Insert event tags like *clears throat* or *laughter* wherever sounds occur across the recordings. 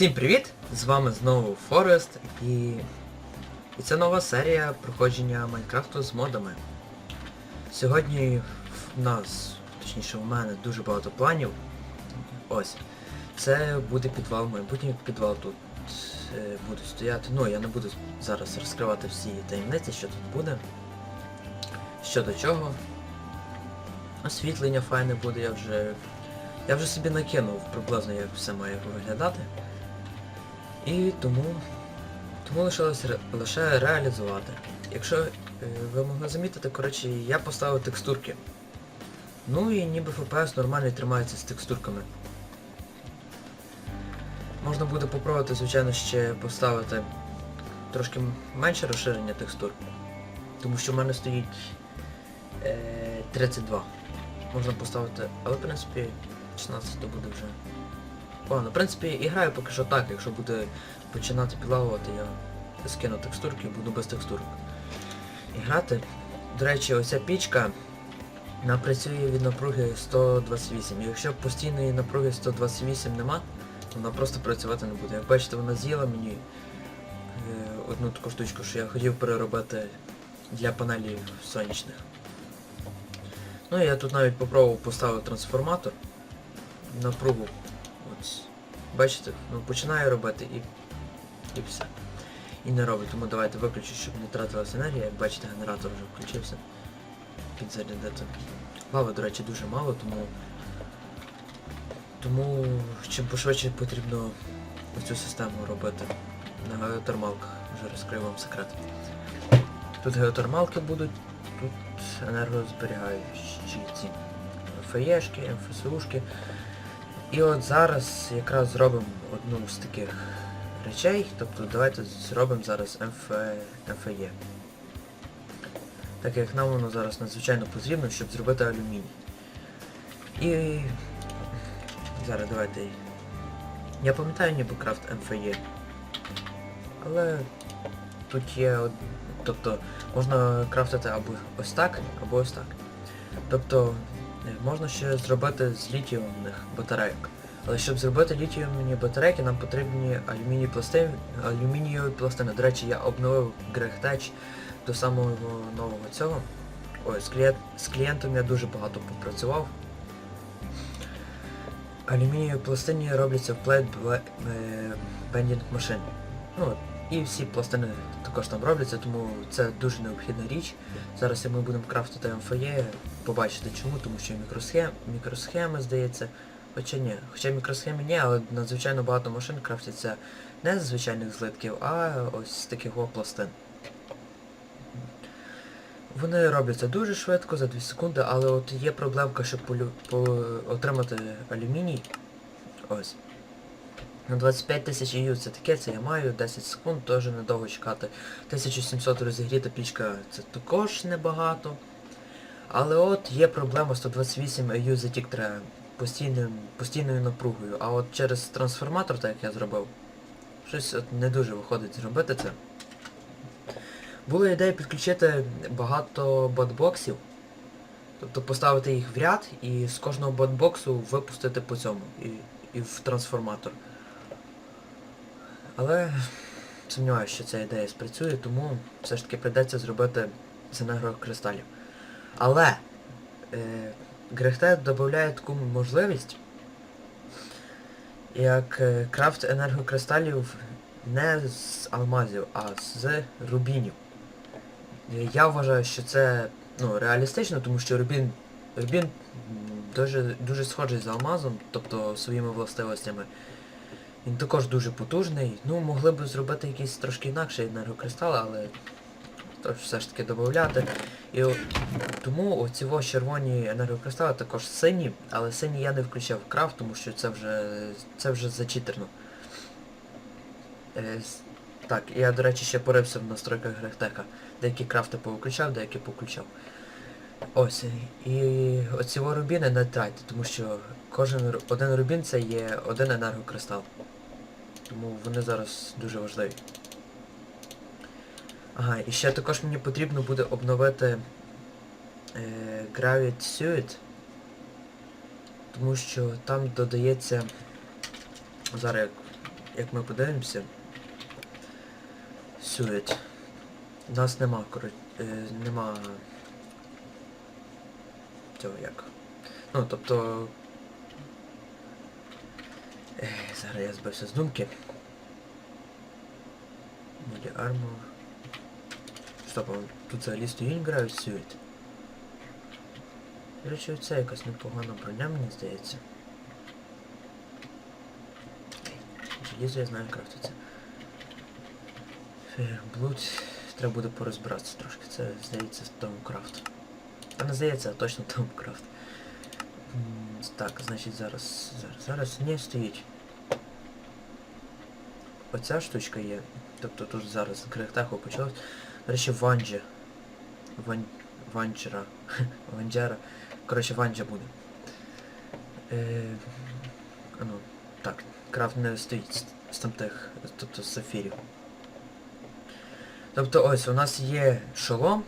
Всім привіт! З вами знову Форест і... і це нова серія проходження Майнкрафту з модами. Сьогодні в нас, точніше в мене, дуже багато планів. Ось. Це буде підвал, майбутній підвал тут е, буде стояти. Ну, я не буду зараз розкривати всі таємниці, що тут буде. Що до чого. Освітлення файне буде, я вже. Я вже собі накинув приблизно як все має виглядати. І тому тому лишилось лише реалізувати. Якщо е, ви могли замітити, коротше, я поставив текстурки. Ну і ніби FPS нормально тримається з текстурками. Можна буде попробувати, звичайно, ще поставити трошки менше розширення текстур. Тому що в мене стоїть е, 32. Можна поставити, але в принципі 16 то буде вже. Ладно, в принципі, і граю поки що так, якщо буде починати підлагувати, я скину текстурки і буду без текстурок. І грати. До речі, оця пічка вона працює від напруги 128. І якщо постійної напруги 128 нема, вона просто працювати не буде. Як бачите, вона з'їла мені е, одну таку штучку, що я хотів переробити для панелі сонячних. Ну я тут навіть попробував поставити трансформатор напругу. От, бачите, ну починаю робити і, і все. І не робить, тому давайте виключу, щоб не тратилася енергія. Як бачите, генератор вже включився. Підзарядити. Лави, до речі, дуже мало, тому... Тому чим пошвидше потрібно цю систему робити. На геотермалках. Вже розкрию вам секрет. Тут геотермалки будуть, тут енергозберігаючі ці ФЕшки, МФСУшки. І от зараз якраз зробимо одну з таких речей, тобто давайте зробимо зараз МФ... МФЕ. Так як нам воно зараз надзвичайно потрібно, щоб зробити алюміній. І зараз давайте. Я пам'ятаю ніби крафт МФЕ. Але тут є Тобто можна крафтити або ось так, або ось так. Тобто можна ще зробити з літіумних батарейок. Але щоб зробити літіумні батарейки, нам потрібні алюміній пластини, алюмінієві пластини. До речі, я обновив GregTech до самого нового цього. Ой, з, клієнт, з клієнтом я дуже багато попрацював. Алюмінієві пластини робляться в е, Bending Machine. Ну, і всі пластини також там робляться, тому це дуже необхідна річ. Зараз ми будемо крафтити МФЄ, побачите чому, тому що мікросхем, мікросхеми, здається. Хоча ні, хоча мікросхеми ні, але надзвичайно багато машин крафтяться не з звичайних злитків, а ось з таких пластин. Вони робляться дуже швидко, за 2 секунди, але от є проблемка, щоб полю... по... отримати алюміній. Ось. На 25 тисяч EU це таке, це я маю, 10 секунд, теж недовго чекати. 1700 розігріта пічка це також небагато. Але от є проблема 128 EU затік треба постійною напругою. А от через трансформатор, так як я зробив, щось от не дуже виходить зробити це. Була ідея підключити багато ботбоксів, тобто поставити їх в ряд і з кожного ботбоксу випустити по цьому і, і в трансформатор. Але сумніваюся, що ця ідея спрацює, тому все ж таки прийдеться зробити з енергокристалів. Але е, Грехте додає таку можливість, як е, крафт енергокристалів не з алмазів, а з рубінів. Е, Я вважаю, що це ну, реалістично, тому що рубін, рубін дуже, дуже схожий з алмазом, тобто своїми властивостями. Він також дуже потужний. Ну, могли б зробити якийсь трошки інакший енергокристал, але то все ж таки додати. І тому оці червоні енергокристали також сині, але сині я не включав крафт, тому що це вже це вже зачитерно. Е, так, я, до речі, ще порився в настройках Грехтека. Деякі крафти повиключав, деякі повключав. Ось. І оці рубіни не трайте, тому що кожен один рубін це є один енергокристал. Тому вони зараз дуже важливі. Ага, і ще також мені потрібно буде обновити е, Gravity Suit. Тому що там додається... Зараз як як ми подивимося, Suet. У нас нема, коротше, е, нема цього як. Ну, тобто... Зараз я збився з думки. Буде армор. Стоп, а тут взагалі стоїть грають Suet. До речі, це якась непогана броня, мені здається. Желізо я знаю крафтиться. Фейерблуд. Треба буде порозбиратися трошки. Це здається Томкрафт. Та не здається, а точно Томкрафт. Так, значить зараз. Зараз. Зараз не стоїть. Оця штучка є. Тобто тут зараз крихтаху почалось. До речі, Ванджа. Ван... Ванчера. *laughs* Ванджера. Коротше, Ванджа буде. Е... Ну, так, крафт не стоїть з тамтих, тобто з сафірів. Тобто ось у нас є шолом,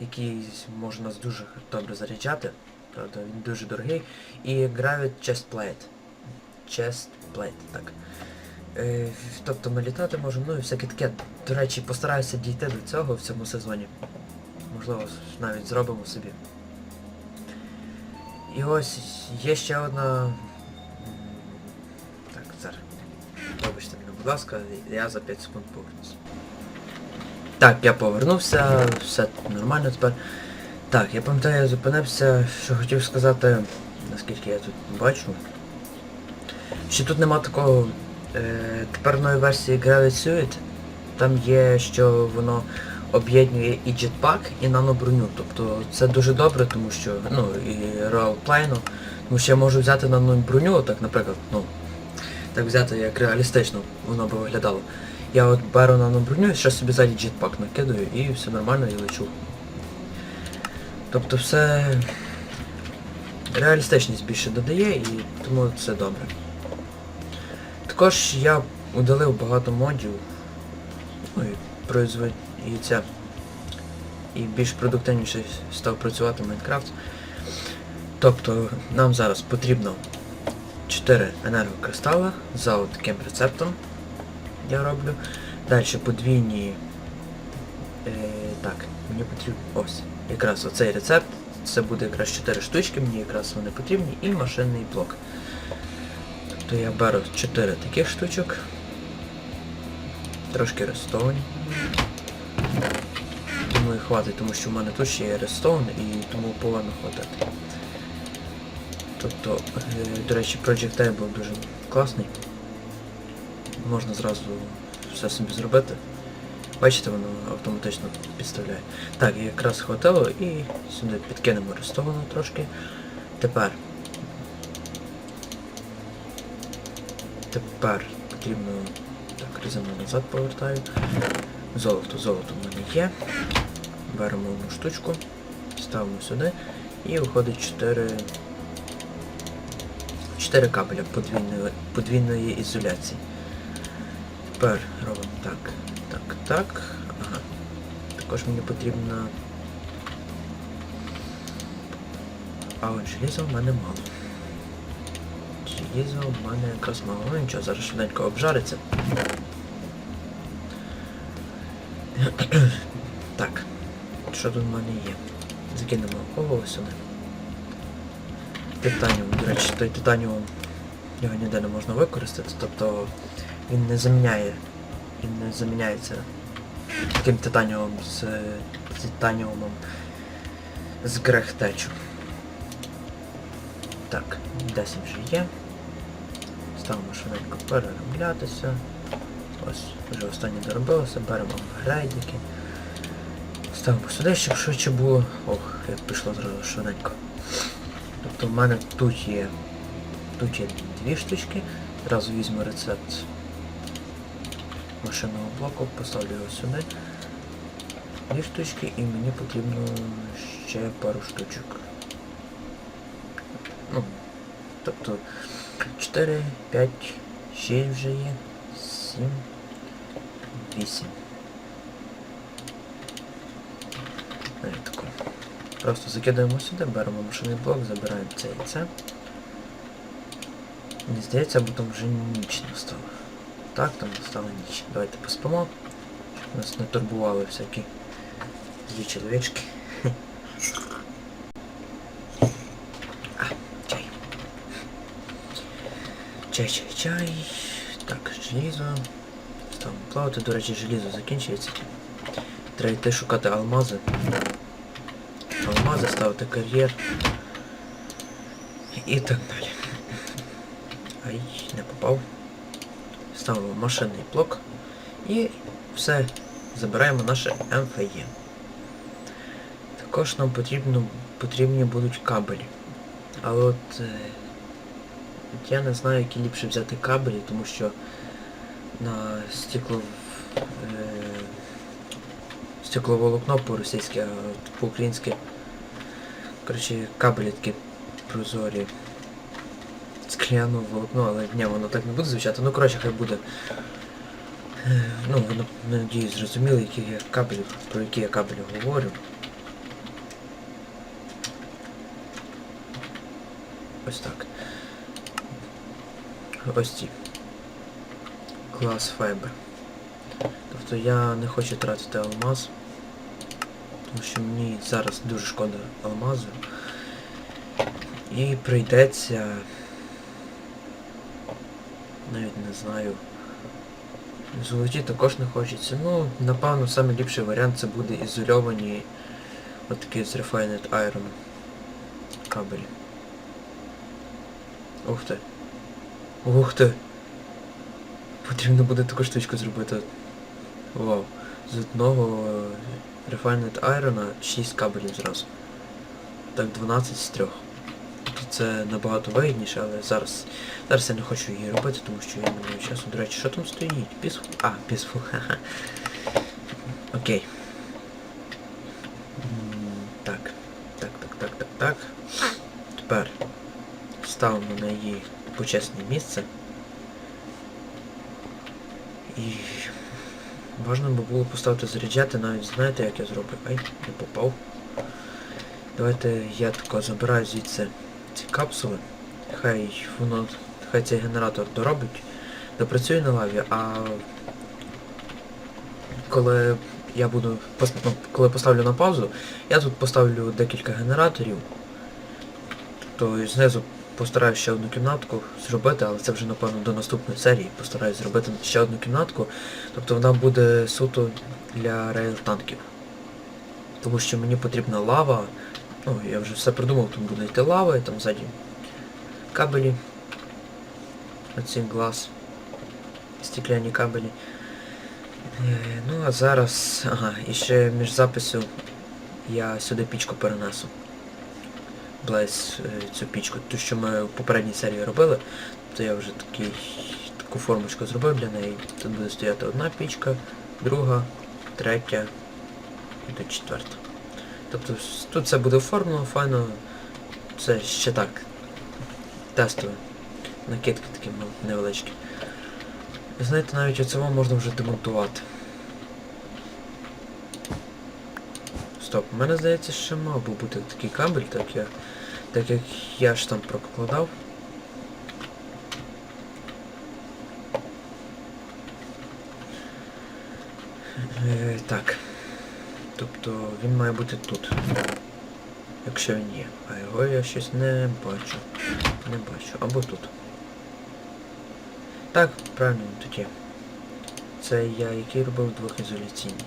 який може нас дуже добре заряджати. Правда, він дуже дорогий. І Gravit Chestplate. Chestplate, так. Е, тобто ми літати можемо, ну і всяке таке. До речі, постараюся дійти до цього в цьому сезоні. Можливо, навіть зробимо собі. І ось є ще одна. Так, зараз. Вибачте мене, будь ласка, я за 5 секунд повернусь. Так, я повернувся, все нормально тепер. Так, я пам'ятаю, я зупинився, що хотів сказати, наскільки я тут бачу. Що тут нема такого е, теперної версії Gravity Suit. Там є, що воно об'єднує і jetpack, і наноброню. Тобто це дуже добре, тому що, ну, і ролплейну, тому що я можу взяти наноброню, так, наприклад, ну, так взяти як реалістично воно би виглядало. Я от беру наноброню, ще собі ззаді джетпак накидаю і все нормально і лечу. Тобто все реалістичність більше додає і тому це добре. Також я удалив багато модів. Ну і производ... і більш продуктивніше став працювати Майнкрафт. Тобто нам зараз потрібно 4 енергокристали за таким рецептом я роблю. Далі подвійні. Е, так, мені потрібно. Ось. Якраз оцей рецепт. Це буде якраз 4 штучки, мені якраз вони потрібні, і машинний блок. Тобто я беру 4 таких штучок. Трошки рестовані. Думаю, хватить, тому що в мене тут ще є рестоун і тому повинно хватати. Тобто, е, до речі, Project Table дуже класний. Можна зразу все собі зробити. Бачите, воно автоматично підставляє. Так, якраз хватило і сюди підкинемо рестовану трошки. Тепер. Тепер потрібно... Так, резину назад повертаю. Золото, золото в мене є. Беремо одну штучку, ставимо сюди і виходить 4 4 кабеля подвійної, подвійної ізоляції. Тепер робимо так, так, так. Ага. Також мені потрібно... А от желіза в мене мало. Желіза в мене якраз мало. Ну нічого, зараз швиденько обжариться. *clears throat* так. Що тут в мене є? Закинемо олово сюди. Титаніум, до речі, той титаніум його ніде не можна використати, тобто він не заміняє. Він не заміняється таким титаніумом з титаніумом з грехтечу. Так, 10 вже є. Ставимо швиденько перероблятися. Ось, вже останнє доробилося, беремо грейдики. Ставимо сюди, щоб швидше було. Ох, як пішло зразу швиденько. Тобто в мене тут є. Тут є дві штучки. Зразу візьму рецепт машинного блоку, поставлю його сюди. Дві штучки і мені потрібно ще пару штучок. Ну, тобто 4, 5, 6 вже є, 7, 8. Навіть тако. Просто закидаємо сюди, беремо машинний блок, забираємо це і це. Мені здається, бо там вже ніч настала. так, там настала ніч. Давайте поспимо. Нас не турбували всякі злі чоловічки. А, чай. Чай, чай, чай. Так, желізо. Ставимо плавати. До речі, желізо закінчується. Треба йти шукати алмази. Алмази, ставити кар'єр. І так далі. Ай, не попав. Ставимо машинний блок. І все. Забираємо наше МФЄ. Також нам потрібно, потрібні будуть кабелі. Е, от я не знаю, які ліпше взяти кабелі, тому що на стекло, е, стекловолокно по-російськи, а по-українськи коротше, кабелі такі прозорі. Скляну волокно, але ні, воно так не буде звучати. Ну коротше, хай буде. Е, Ну, ви на- надіюсь, зрозуміли, які я кабелі, про які я кабелі говорю. Ось так. Ось ці. Клас Fiber. Тобто я не хочу тратити алмаз. Тому що мені зараз дуже шкода алмазу. І прийдеться... Навіть не знаю. Золоті також не хочеться. Ну, напевно, самий ліпший варіант це буде ізольовані отакі з Refined Iron кабелі. Ух ти. Ух ти. Потрібно буде таку штучку зробити. Вау. З одного е, Refined Iron 6 кабелів зразу. Так 12 з 3. Тобто це набагато вигідніше, але зараз зараз я не хочу її робити, тому що я не маю часу. До речі, що там стоїть? Пісфул? А, пісфул, *laughs* ха-ха. Окей. Так. Так, так, так, так, так. Тепер ставимо на її почесне місце. І важливо би було поставити заряджати, навіть знаєте як я зроблю. Ай, не попав. Давайте я тако забираю звідси ці капсули. Хай воно, хай цей генератор доробить, допрацює на лаві, а коли я буду ну, коли поставлю на паузу, я тут поставлю декілька генераторів. Тобто знизу постараюся ще одну кімнатку зробити, але це вже напевно до наступної серії. Постараюсь зробити ще одну кімнатку. Тобто вона буде суто для рейл-танків. Тому що мені потрібна лава. Ну, я вже все придумав, тут буде йти лава, і там ззаді кабелі. Оці глаз. Стекляні кабелі. Е, Ну а зараз... Ага, і ще між записю я сюди пічку перенесу. Блейз е, цю пічку. Ту, що ми в попередній серії робили, то я вже такий, таку формочку зробив для неї. Тут буде стояти одна пічка, друга, третя і до четверта. Тобто тут все буде оформлено, файно. Це ще так. Тестове. Накидки такі невеличкі. Знаєте, навіть оцього можна вже демонтувати. Стоп, у мене здається, ще мав би бути такий кабель, так я. Так як я ж там прокладав. Е, так. Тобто він має бути тут. Якщо він є. А його я щось не бачу. Не бачу. Або тут. Так, правильно тут є. Це я який робив двох двохізоляційний.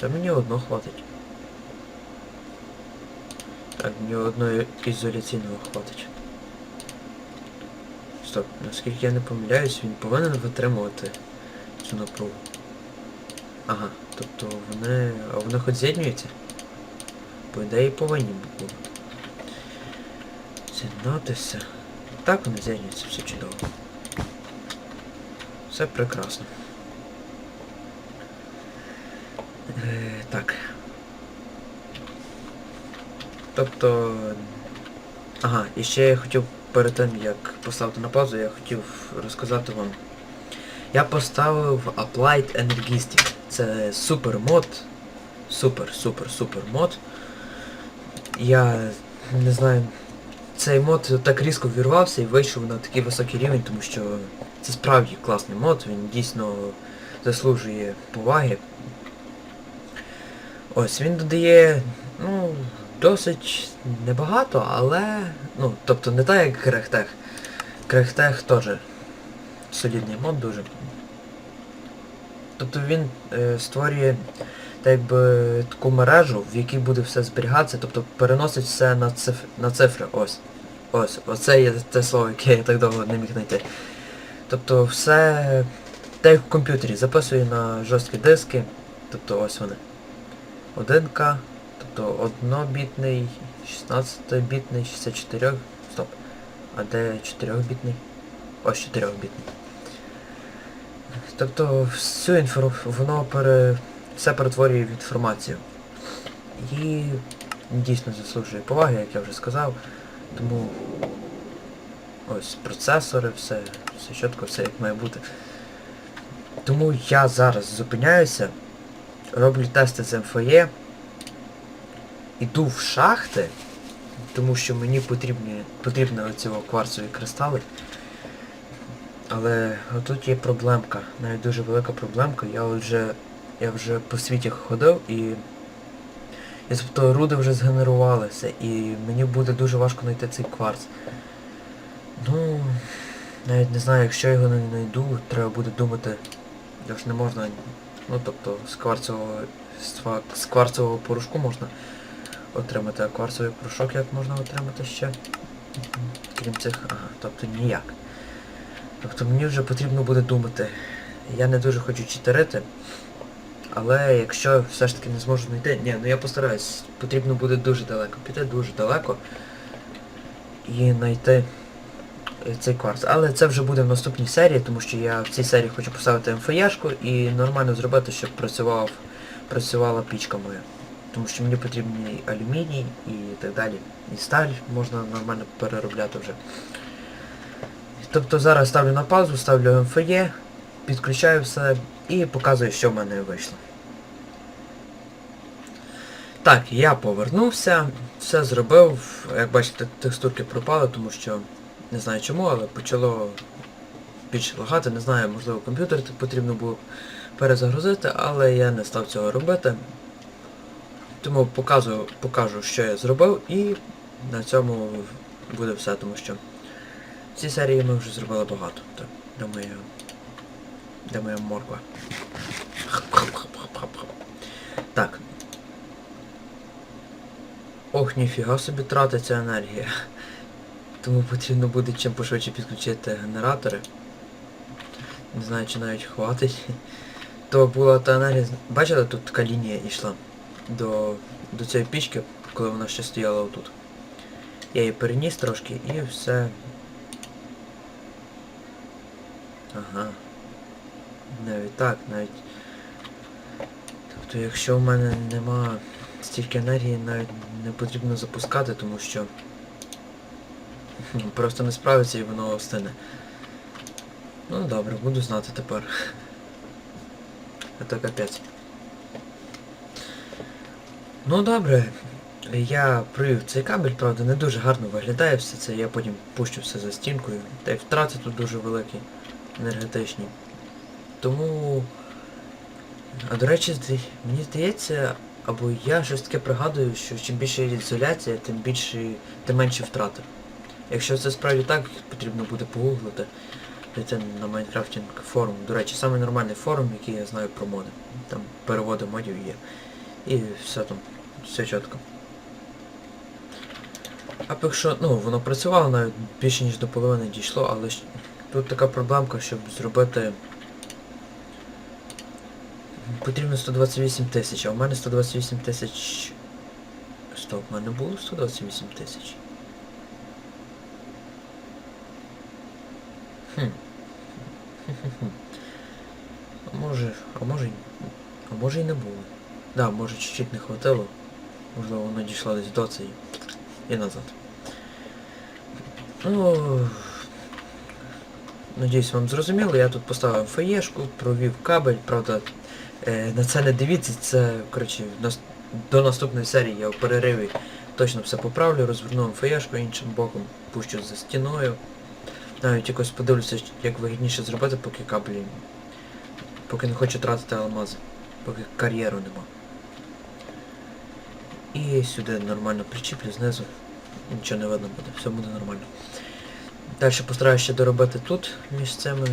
Та мені одно хватить. Так, мені одного ізоляційного. Стоп, наскільки я не помиляюсь, він повинен витримувати цю напругу. Ага, тобто вони... А вони хоч з'єднюються? По ідеї повинні були. З'єднатися. Так вони з'єднуються, все чудово. Все прекрасно. Е, так. Тобто... Ага, і ще я хотів перед тим, як поставити на паузу, я хотів розказати вам. Я поставив Applied Energistic. Це супер мод. Супер, супер, супер мод. Я не знаю, цей мод так різко вірвався і вийшов на такий високий рівень, тому що це справді класний мод, він дійсно заслужує поваги. Ось він додає, ну, досить небагато, але. Ну, тобто не так як Крехтех. Крехтех теж солідний мод дуже. Тобто він е, створює так якби таку мережу, в якій буде все зберігатися, тобто переносить все на, циф... на цифри. Ось. Ось. Оце є те слово, яке я так довго не міг знайти. Тобто все так як в комп'ютері записує на жорсткі диски. Тобто ось вони. 1К, тобто 1-бітний, 16-бітний, 64. Стоп. А де 4-бітний? Ось 4-бітний. Тобто всю інформацію, воно пере... все перетворює в інформацію. І дійсно заслужує поваги, як я вже сказав. Тому ось процесори, все, все чітко, все як має бути. Тому я зараз зупиняюся, роблю тести з МФЄ, іду в шахти, тому що мені потрібні, потрібні оці о кварцеві кристали. Але отут є проблемка, навіть дуже велика проблемка. Я вже, я вже по світі ходив і... І тобто руди вже згенерувалися, і мені буде дуже важко знайти цей кварц. Ну, навіть не знаю, якщо його не знайду, треба буде думати, я ж не можна, ну тобто з кварцевого, з кварцевого порошку можна отримати, кварцевий порошок як можна отримати ще? Крім цих, ага, тобто ніяк. Тобто мені вже потрібно буде думати. Я не дуже хочу читерити. Але якщо все ж таки не зможу знайти... Ні, ну я постараюсь. Потрібно буде дуже далеко. Піти дуже далеко. І знайти е, цей кварц. Але це вже буде в наступній серії, тому що я в цій серії хочу поставити МФЯшку і нормально зробити, щоб працював, працювала пічка моя. Тому що мені потрібні алюміній і так далі. І сталь можна нормально переробляти вже. Тобто зараз ставлю на паузу, ставлю МФЄ, підключаю все і показую, що в мене вийшло. Так, я повернувся, все зробив. Як бачите, текстурки пропали, тому що не знаю чому, але почало більше лагати, не знаю, можливо комп'ютер потрібно було перезагрузити, але я не став цього робити. Тому показую, покажу, що я зробив і на цьому буде все, тому що в цій серії ми вже зробили багато. Так, де моя... Де моя морква? Так. Ох, ніфіга собі тратиться енергія. Тому потрібно буде чим пошвидше підключити генератори. Не знаю, чи навіть хватить. То була та енергія... Бачили, тут така лінія йшла до, до цієї пічки, коли вона ще стояла отут. Я її переніс трошки і все. Ага. Навіть так, навіть. Тобто якщо в мене нема стільки енергії, навіть не потрібно запускати, тому що *laughs* просто не справиться і воно остине. Ну добре, буду знати тепер. *laughs* А то капець. Ну добре. Я провів цей кабель, правда, не дуже гарно виглядає все це, я потім пущу все за стінкою. Та й втрати тут дуже великі, енергетичні. Тому... А до речі, мені здається, або я щось таке пригадую, що чим більше ізоляція, тим більше, тим менші втрати. Якщо це справді так, потрібно буде погуглити. Зайти на Майнкрафтінг форум. До речі, самий нормальний форум, який я знаю про моди. Там переводи модів є. І все там, все чітко. А якщо, ну, воно працювало навіть більше ніж до половини дійшло, але тут така проблемка, щоб зробити... Потрібно 128 тисяч, а у мене 128 тисяч... Стоп, в мене було 128 тисяч. Хм. *laughs* А може, а може, а може і не було. Да, може чуть-чуть не хватило. Можливо, воно дійшло десь до цієї. І назад. Ну, надіюсь, вам зрозуміло. Я тут поставив фаєшку, провів кабель, правда, е, на це не дивіться, це, коротше, до наступної серії я в перериві точно все поправлю, розверну феєшку іншим боком, пущу за стіною. Навіть якось подивлюся, як вигідніше зробити, поки каблі. Поки не хочу тратити алмази. Поки кар'єру нема. І сюди нормально причіплю знизу. Нічого не видно буде, все буде нормально. Далі постараюся ще доробити тут між цими.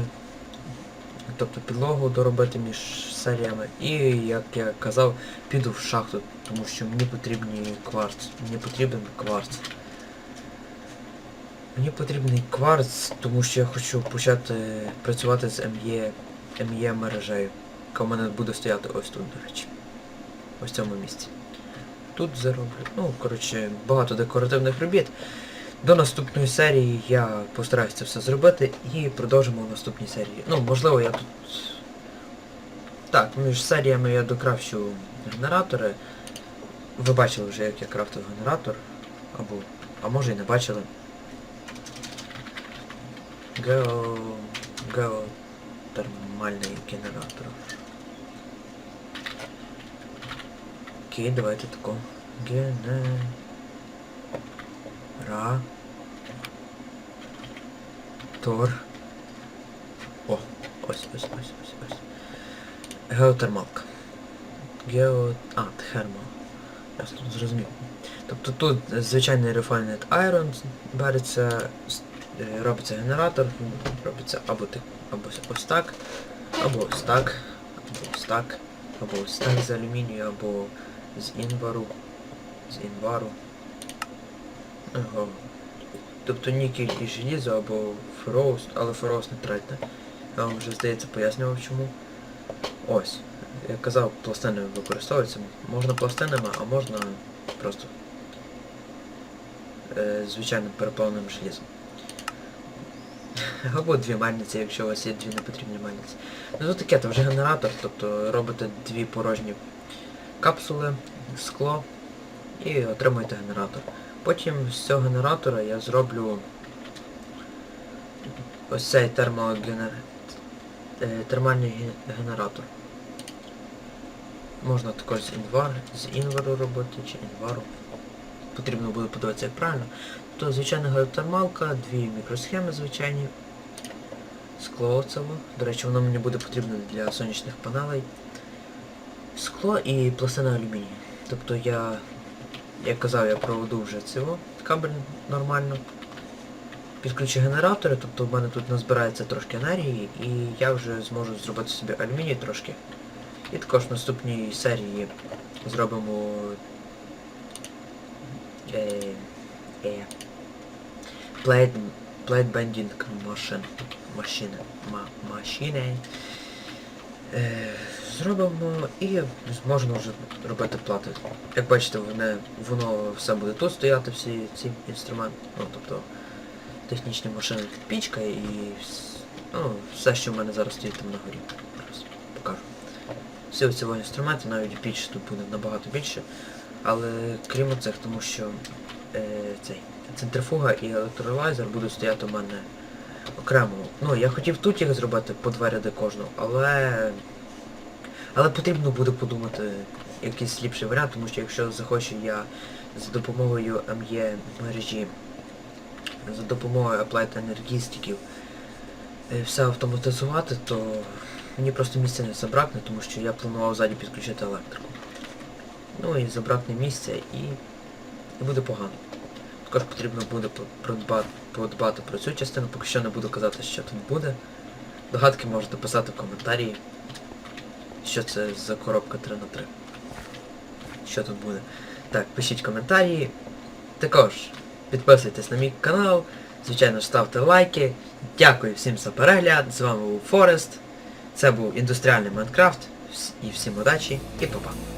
Тобто підлогу доробити між серіями. І, як я казав, піду в шахту, тому що мені потрібні кварц. Мені потрібен кварц. Мені потрібний кварц, тому що я хочу почати працювати з МЄ, МЄ мережею, яка в мене буде стояти ось тут, до речі. Ось в цьому місці. Тут зароблю. Ну, коротше, багато декоративних робіт. До наступної серії я постараюся це все зробити і продовжимо в наступній серії. Ну, можливо, я тут. Так, між серіями я докрафчу генератори. Ви бачили вже, як я крафтив генератор. Або. А може і не бачили. Гео... Геотермальний генератор. Окей, давайте тако. Гене... Ра... Тор... О, ось, ось, ось, ось, ось. Геотермалка. Гео... А, термо. Я зрозумів. Тобто тут звичайний Refined Iron береться, е, робиться генератор, робиться або, ти- або ось так, або ось так, або ось так, або ось так з алюмінію, або з інвару, з інвару. Ага. Тобто нікель і желізо або фероус, але фероус не третне. Я вам вже здається пояснював чому. Ось. Я казав, пластини використовуються. Можна пластинами, а можна просто е, звичайним переповненим желізом. *laughs* Або дві мельниці, якщо у вас є дві непотрібні мельниці. Ну то таке, то вже генератор, тобто робите дві порожні капсули, скло і отримуєте генератор. Потім з цього генератора я зроблю ось цей термогенер... е, термальний генератор. Можна також з інвар, з інвару робити чи інвару. Потрібно буде подивитися як правильно. То звичайна геотермалка, дві мікросхеми звичайні. Скло оцево. До речі, воно мені буде потрібно для сонячних панелей. Скло і пластина алюмінію. Тобто я, як казав, я проведу вже цього кабель нормально. Підключу генератори, тобто в мене тут назбирається трошки енергії і я вже зможу зробити собі алюміній трошки. І також в наступній серії зробимо е, е, plate, plate machine. Машини. Ма, машини. Е, зробимо і зможемо вже робити плати. Як бачите, воно, воно все буде тут стояти, всі ці інструменти. Ну, тобто технічні машини пічка і ну, все, що в мене зараз стоїть там на горі. Зараз покажу. Всі оці інструменти, навіть піч тут буде набагато більше. Але крім цих, тому що е, цей центрифуга і електролайзер будуть стояти у мене окремо. Ну, я хотів тут їх зробити по два ряди кожного, але... Але потрібно буде подумати якийсь ліпший варіант, тому що якщо захочу я за допомогою МЄ мережі, за допомогою Applied енергістиків е, все автоматизувати, то мені просто місця не забракне, тому що я планував ззаді підключити електрику. Ну і забракне місця і, буде погано. Також потрібно буде по- подбати про цю частину, поки що не буду казати, що тут буде. Догадки можете писати в коментарі, що це за коробка 3 на 3 Що тут буде. Так, пишіть коментарі. Також підписуйтесь на мій канал. Звичайно ставте лайки. Дякую всім за перегляд. З вами був Форест. Це був індустріальний Майнкрафт. І всім удачі і па-па.